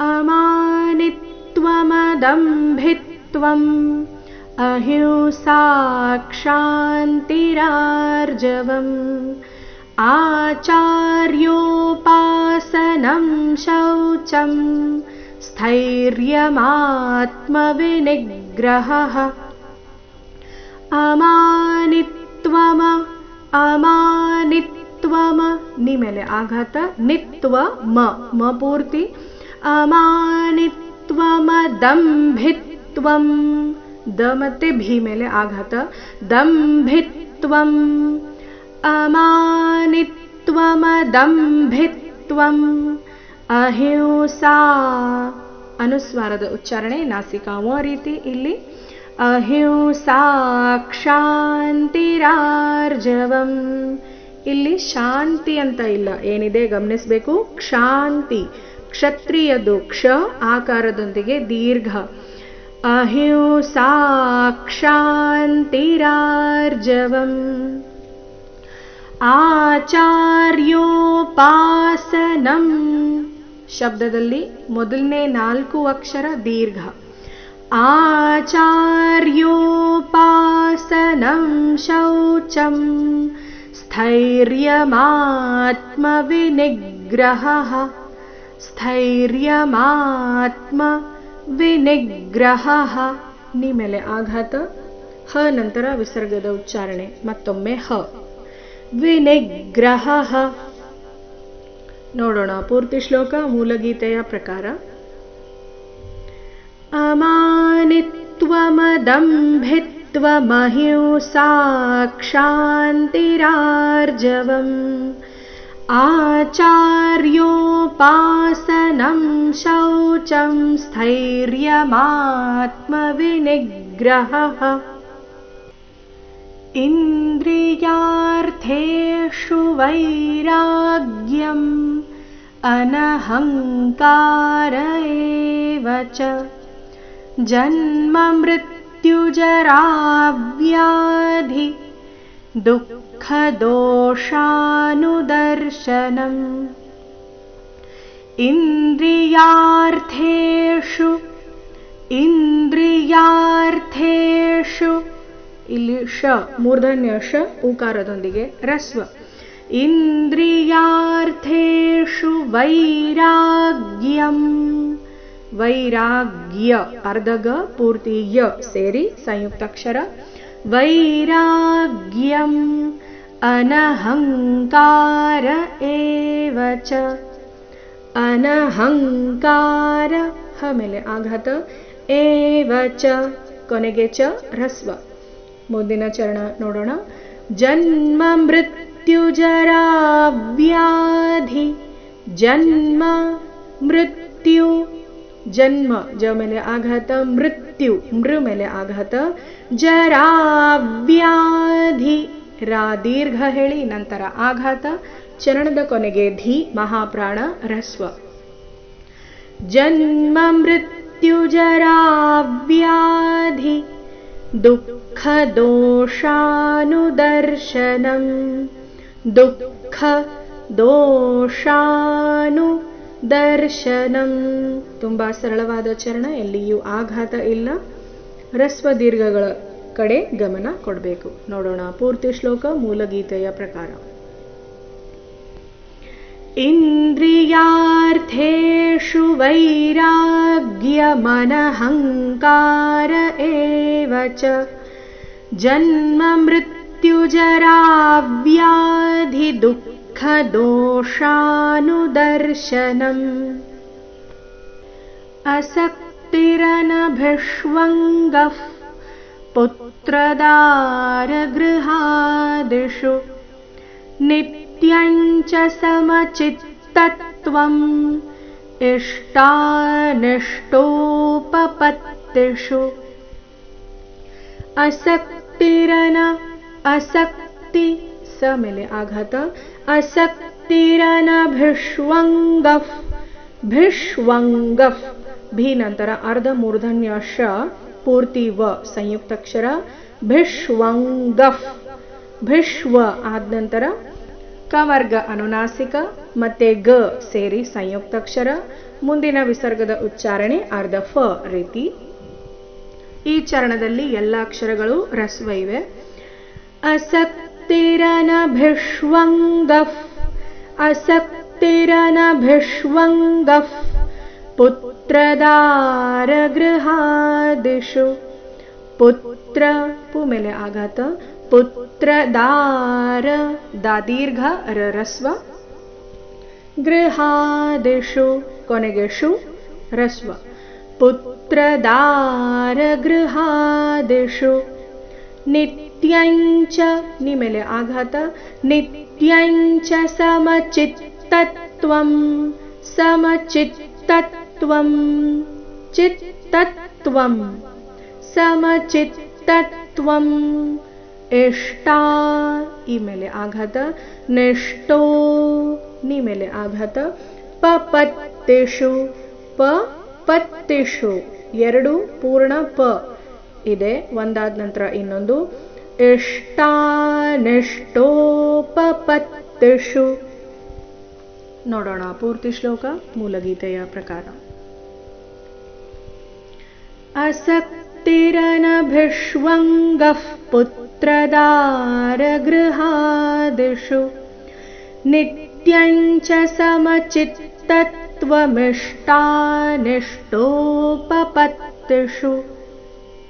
अमानित्वमदम्भित्वम्। अहिंसाक्षान्तिरार्जवम्। आचार्योपासनं शौचं। स्थैर्यमात्मविनिग्रहः। अमानित्वम अमानित्वम। निमेले आघात नित्व म म पूर्ति ಅಮಾನಿತ್ವಮದಂಭಿತ್ವಂ. ದ ಮತ್ತೆ ಭಿ ಮೇಲೆ ಆಘಾತ. ದಂಭಿತ್ವಂ. ಅಮಾನಿತ್ವಮದಂಭಿತ್ವಂ. ಅಹಿಂಸಾ. ಅನುಸ್ವಾರದ ಉಚ್ಚಾರಣೆ ನಾಸಿಕಾ ನಾಸಿಕಾವು ರೀತಿ ಇಲ್ಲಿ. ಅಹಿಂಸಾ ಕ್ಷಾಂತಿರಾರ್ಜವಂ ಇಲ್ಲಿ ಶಾಂತಿ ಅಂತ ಇಲ್ಲ. ಏನಿದೆ ಗಮನಿಸಬೇಕು? ಕ್ಷಾಂತಿ. ಕ್ಷತ್ರಿಯದು ಕ್ಷ ಆಕಾರದೊಂದಿಗೆ ದೀರ್ಘ. ಅಹಿಂಸಾಕ್ಷಾಂತಿರಾರ್ಜವಂ ಆಚಾರ್ಯೋಪಾಸನಂ. ಶಬ್ದದಲ್ಲಿ ಮೊದಲನೇ ನಾಲ್ಕು ಅಕ್ಷರ ದೀರ್ಘ. ಆಚಾರ್ಯೋಪಾಸನಂ ಶೌಚಂ. ಸ್ಥೈರ್ಯಮಾತ್ಮವಿನಿಗ್ರಹ. स्थैर्यमात्म विनिग्रहः। निमेले आघात ह नन्तर विसर्गद उच्चारणे मे हिनिग्रहः नोडोण पूर्ति श्लोक मूलगीतया प्रकार अमानित्वमदम्भित्वमहिसाक्षान्तिरार्जवम् आचार्योपासनं शौचं स्थैर्यमात्मविनिग्रहः। इन्द्रियार्थेषु वैराग्यम् अनहङ्कार एव च। जन्ममृत्युजराव्याधि दुःखदोषानुदर्शनम् इन्द्रियार्थेषु इन्द्रियार्थेषु ಇಲ್ಲಿ ಶ ಮೂರ್ಧನ್ಯ ಶ ಉಕಾರದೊಂದಿಗೆ ರಸ್ವ ಇಂದ್ರಿಯಾರ್ಥೇಷು ವೈರಾಗ್ಯಂ ವೈರಾಗ್ಯ ಅರ್ಧಗ ಪೂರ್ತಿ ಯ ಸೇರಿ ಸಂಯುಕ್ತಾಕ್ಷರ ವೈರಾಗ್ಯಂ ಅನಹಂಕಾರ ಏವ ಚ ಅನಹಂಕಾರ ಹ ಮೇಲೆ ಆಘಾತ ಏವ ಚ ಕೊನೆಗೆ ಚ ಹ್ರಸ್ವ ಮುಂದಿನ ಚರಣ ನೋಡೋಣ ಜನ್ಮ ಮೃತ್ಯುಜರಾವ್ಯಾಧಿ ಜನ್ಮ ಮೃತ್ಯು ಜನ್ಮ ಜ ಮೇಲೆ ಆಘಾತ ಮೃತ್ಯು ಮೃ ಮೇಲೆ ಆಘಾತ ಜರಾವ್ಯಾಧಿ ರಾ ದೀರ್ಘ ಹೇಳಿ ನಂತರ ಆಘಾತ ಚರಣದ ಕೊನೆಗೆ ಧಿ ಮಹಾಪ್ರಾಣ ಹ್ರಸ್ವ ಜನ್ಮ ಮೃತ್ಯುಜರಾವ್ಯಾಧಿ दुःखदोषानुदर्शनं ದುಃಖದೋಷಾನುದರ್ಶನಂ ತುಂಬ ಸರಳವಾದ ಚರಣ ಎಲ್ಲಿಯೂ ಆಘಾತ ಇಲ್ಲ ಹ್ರಸ್ವ ದೀರ್ಘಗಳ ಕಡೆ ಗಮನ ಕೊಡಬೇಕು ನೋಡೋಣ ಪೂರ್ತಿ ಶ್ಲೋಕ ಮೂಲಗೀತೆಯ ಪ್ರಕಾರ इन्द्रियार्थेषु वैराग्यमनहङ्कार एव च जन्ममृत्युजराव्याधिदुःखदोषानुदर्शनम् असक्तिरनभिष्वङ्गः पुत्रदारगृहादिषु। नित्यञ्च समचित्तत्वम् इष्टानिष्टोपपत्तिषु। असक्तिरन असक्ति ಸ ಮೇಲೆ ಆಘಾತ. ಅಸಕ್ತಿರನ ಭಿಷ್ವಂಗಫ್ ಭಿಷ್ವಂಗಫ್ ಭಿ ನಂತರ ಅರ್ಧ ಮೂರ್ಧನ್ಯ ಶ ಪೂರ್ತಿ ವ ಸಂಯುಕ್ತಾಕ್ಷರ ಭಿಷ್ವಂಗಫ್ ಭಿಷ್ವ ಆದ ನಂತರ ಕವರ್ಗ ಅನುನಾಸಿಕ ಮತ್ತೆ ಗ ಸೇರಿ ಸಂಯುಕ್ತಾಕ್ಷರ ಮುಂದಿನ ವಿಸರ್ಗದ ಉಚ್ಚಾರಣೆ ಅರ್ಧ ಫ ರೀತಿ. ಈ ಚರಣದಲ್ಲಿ ಎಲ್ಲ ಅಕ್ಷರಗಳು ರಸ್ವ ಇವೆ. ಅಸಕ್ असक्तिरनभिष्वङ्गः असक्तिरनभिष्वङ्गः पुत्रदारगृहादिषु। पुत्र पुले आघात। पुत्रदार दादीर्घ रस्व। गृहादिषु कोनेगेषु रस्व। पुत्रदारगृहादिषु। नित्य नित्यञ्च निमेले आघात नित्यञ्च समचित्तत्वं समचित्तत्वं चित्तत्वं समचित्तत्वम् इष्टा इमेले आघात निष्ठो निमेले आघात पपत्तिषु प ಪತ್ತಿಷು ಎರಡು ಪೂರ್ಣ ಪ ಇದೆ ಒಂದಾದ ನಂತರ ಇನ್ನೊಂದು ಇಷ್ಟಾನಿಷ್ಟೋಪತ್ತಿಷು ನೋಡೋಣ ಪೂರ್ತಿ ಶ್ಲೋಕ ಮೂಲಗೀತೆಯ ಪ್ರಕಾರ ಅಸಕ್ತಿರನಭಿಷ್ವಂಗಃ ಪುತ್ರದಾರಗೃಹಾದಿಷು ನಿತ್ಯಂಚ ಸಮಚಿತ್ತತ್ त्वमिष्टानिष्टोपपत्तिषु